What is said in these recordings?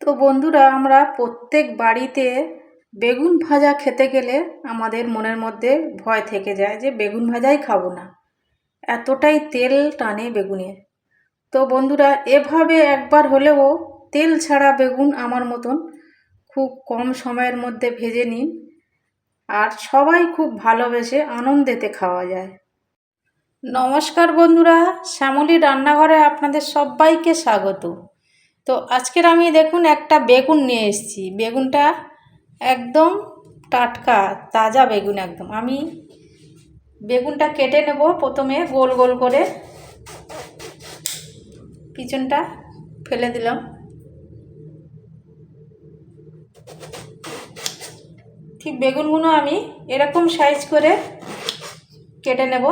তো বন্ধুরা, আমরা প্রত্যেক বাড়িতে বেগুন ভাজা খেতে গেলে আমাদের মনের মধ্যে ভয় থেকে যায় যে বেগুন ভাজাই খাব না। এতটাই তেল টানে বেগুনে তো বন্ধুরা, এভাবে একবার হলেও তেল ছাড়া বেগুন আমার মতন খুব কম সময়ের মধ্যে ভেজে নিন আর সবাই খুব ভালোবেসে আনন্দেতে খাওয়া যায়। নমস্কার বন্ধুরা, শ্যামলী রান্নাঘরে আপনাদের সবাইকে স্বাগত। তো আজকের আমি দেখুন একটা বেগুন নিয়ে এসেছি। বেগুনটা একদম টাটকা, তাজা বেগুন একদম। আমি বেগুনটা কেটে নেব প্রথমে, গোল গোল করে। পিছনটা ফেলে দিলাম। ঠিক বেগুনগুলো আমি এরকম সাইজ করে কেটে নেব।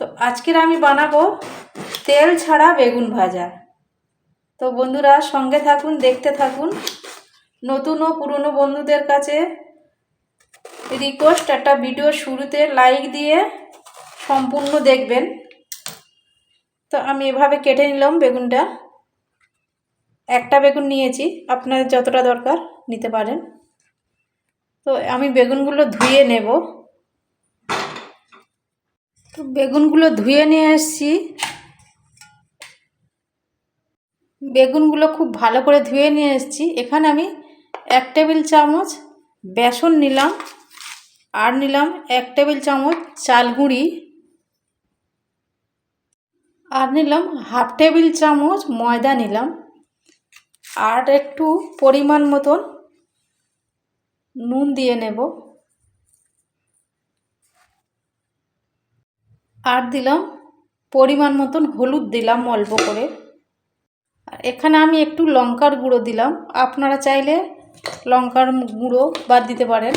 তো আজকের আমি বানাবো তেল ছাড়া বেগুন ভাজা। তো বন্ধুরা সঙ্গে থাকুন, দেখতে থাকুন। নতুন ও পুরনো বন্ধুদের কাছে রিকোয়েস্ট একটা ভিডিও শুরুতে লাইক দিয়ে সম্পূর্ণ দেখবেন। তো আমি এভাবে কেটে নিলাম বেগুনটা। একটা বেগুন নিয়েছি, আপনার যতটা দরকার নিতে পারেন। তো আমি বেগুনগুলো ধুয়ে নেব। তো বেগুনগুলো ধুয়ে নিয়ে এসছি। বেগুনগুলো খুব ভালো করে ধুয়ে নিয়ে এসেছি। এখানে আমি এক টেবিল চামচ বেসন নিলাম আর নিলাম এক টেবিল চামচ চাল গুঁড়ি আর নিলাম হাফ টেবিল চামচ ময়দা নিলাম আর একটু পরিমাণ মতন নুন দিয়ে নেব। আর দিলাম পরিমাণ মতন হলুদ দিলাম অল্প করে। আর এখানে আমি একটু লঙ্কার গুঁড়ো দিলাম। আপনারা চাইলে লঙ্কার গুঁড়ো বাদ দিতে পারেন।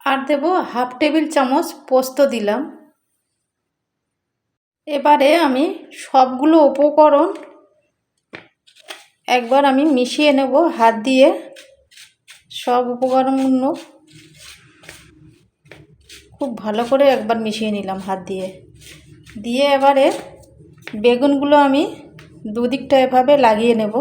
আর দেব হাফ টেবিল চামচ পোস্ত দিলাম। এবারে আমি সবগুলো উপকরণ একবার আমি মিশিয়ে নেব হাত দিয়ে। সব উপকরণগুলো খুব ভালো করে একবার মিশিয়ে নিলাম হাত দিয়ে। দিয়ে এবারে বেগুনগুলো আমি দুদিকটা এভাবে লাগিয়ে নেব।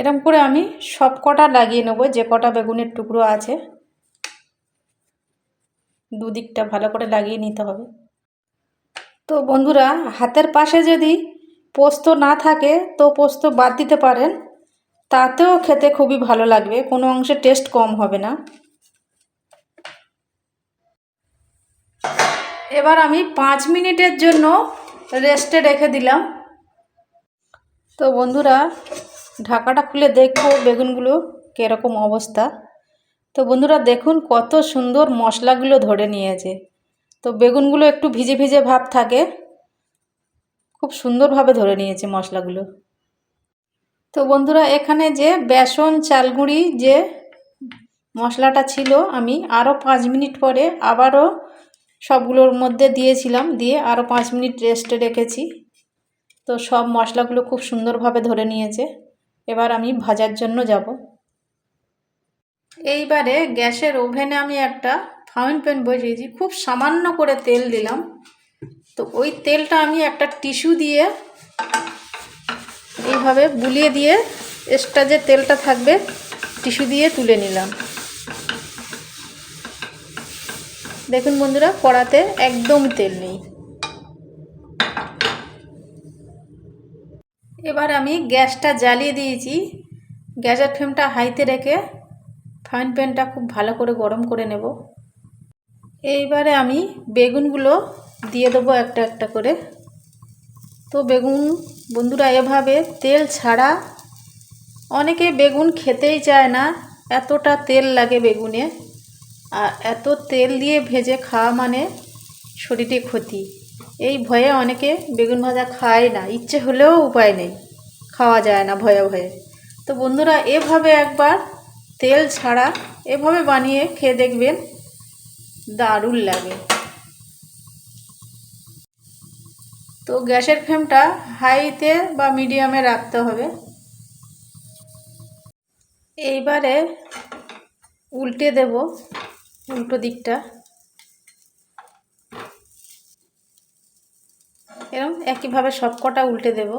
এরম করে আমি সব কটা লাগিয়ে নেব, যে কটা বেগুনের টুকরো আছে। দুদিকটা ভালো করে লাগিয়ে নিতে হবে। তো বন্ধুরা, হাতের পাশে যদি পোস্ত না থাকে, তো পোস্ত বাদ দিতে পারেন। তাতেও খেতে খুবই ভালো লাগবে, কোনো অংশে টেস্ট কম হবে না। এবার আমি পাঁচ মিনিটের জন্য রেস্টে রেখে দিলাম। তো বন্ধুরা, ঢাকাটা খুলে দেখব বেগুনগুলো কীরকম অবস্থা। তো বন্ধুরা, দেখুন কত সুন্দর মশলাগুলো ধরে নিয়েছে। তো বেগুনগুলো একটু ভিজে ভিজে ভাব থাকে। খুব সুন্দরভাবে ধরে নিয়েছে মশলাগুলো। তো বন্ধুরা, এখানে যে বেসন, চালগুঁড়ি যে মশলাটা ছিল, আমি আরও পাঁচ মিনিট পরে আবারও সবগুলোর মধ্যে দিয়েছিলাম, দিয়ে আরও পাঁচ মিনিট রেস্টে রেখেছি। তো সব মশলাগুলো খুব সুন্দরভাবে ধরে নিয়েছে। এবার আমি ভাজার জন্য যাব। এইবারে গ্যাসের ওভেনে আমি একটা ফাউন প্যান বসিয়েছি। খুব সামান্য করে তেল দিলাম। তো ওই তেলটা আমি একটা টিস্যু দিয়ে এইভাবে বুলিয়ে দিয়ে এক্সট্রা যে তেলটা থাকবে টিস্যু দিয়ে তুলে নিলাম। দেখুন বন্ধুরা, কড়াতে একদম তেল নেই। এবার আমি গ্যাসটা জ্বালিয়ে দিয়েছি। গ্যাসের ফ্লেমটা হাইতে রেখে ফ্রাইং প্যানটা খুব ভালো করে গরম করে নেব। এইবারে আমি বেগুনগুলো দিয়ে দেবো একটা একটা করে। তো বেগুন বন্ধুরা, এভাবে তেল ছাড়া অনেকে বেগুন খেতেই চায় না। এতটা তেল লাগে বেগুনে। আর এত তেল দিয়ে ভেজে খাওয়া মানে শরীরে ক্ষতি। এই ভয়ে অনেকে বেগুন ভাজা খায় না। ইচ্ছে হলেও উপায় নেই। খাওয়া যায় না ভয়ে ভয়ে। তো বন্ধুরা, এভাবে একবার তেল ছাড়া এভাবে বানিয়ে খেয়ে দেখবেন দারুণ লাগে। তো গ্যাসের ফ্লেমটা হাইতে বা মিডিয়ামে রাখতে হবে। এইবারে উল্টে দেব উল্টো দিকটা। এরকম একইভাবে সবকটা উল্টে দেব।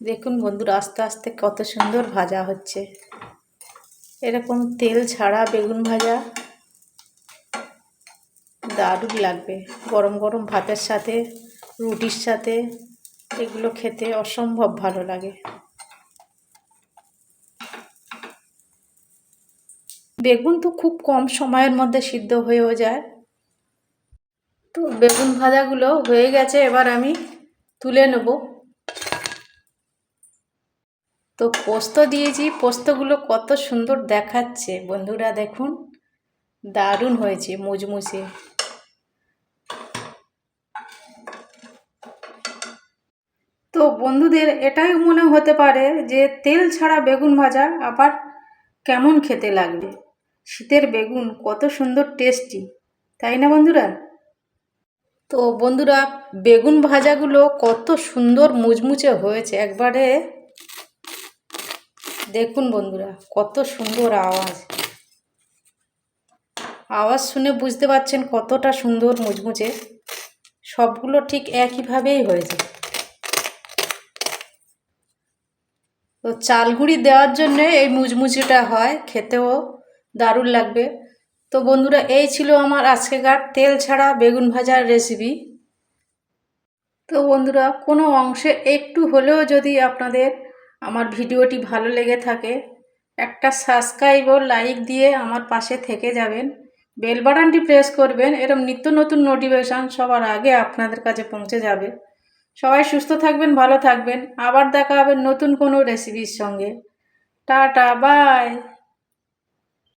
দেখুন বন্ধুরা, আস্তে আস্তে কত সুন্দর ভাজা হচ্ছে। এরকম তেল ছাড়া বেগুন ভাজা দারুণ লাগবে। গরম গরম ভাতের সাথে রুটির সাথে এগুলো খেতে অসম্ভব ভালো লাগে। বেগুন তো খুব কম সময়ের মধ্যে সিদ্ধ হয়েও যায়। তো বেগুন ভাজাগুলো হয়ে গেছে, এবার আমি তুলে নেব। তো পোস্ত দিয়েছি, পোস্তগুলো কত সুন্দর দেখাচ্ছে। বন্ধুরা দেখুন, দারুণ হয়েছে মুচমুচে তো বন্ধুদের এটাই মনে হতে পারে যে তেল ছাড়া বেগুন ভাজা আবার কেমন খেতে লাগবে? শীতের বেগুন কত সুন্দর টেস্টি তাই না বন্ধুরা? তো বন্ধুরা, বেগুন ভাজাগুলো কত সুন্দর মুচমুচে হয়েছে। একবারে দেখুন বন্ধুরা, কত সুন্দর আওয়াজ। আওয়াজ শুনে বুঝতে পারছেন কতটা সুন্দর মুচমুচে। সবগুলো ঠিক একইভাবেই হয়েছে। তো চালগুড়ি দেওয়ার জন্য এই মুচমুচিটা হয়, খেতেও দারুণ লাগবে। তো বন্ধুরা, এই ছিল আমার আজকেকার তেল ছাড়া বেগুন ভাজার রেসিপি তো বন্ধুরা, কোনো অংশে একটু হলেও যদি আপনাদের আমার ভিডিওটি ভালো লেগে থাকে, একটা সাবস্ক্রাইব ও লাইক দিয়ে আমার পাশে থেকে যাবেন। বেল বাটনটি প্রেস করবেন, এরম নিত্য নতুন নোটিফিকেশান সবার আগে আপনাদের কাছে পৌঁছে যাবে। সবাই সুস্থ থাকবেন ভালো থাকবেন। আবার দেখা হবে নতুন কোনো রেসিপির সঙ্গে। Tata bye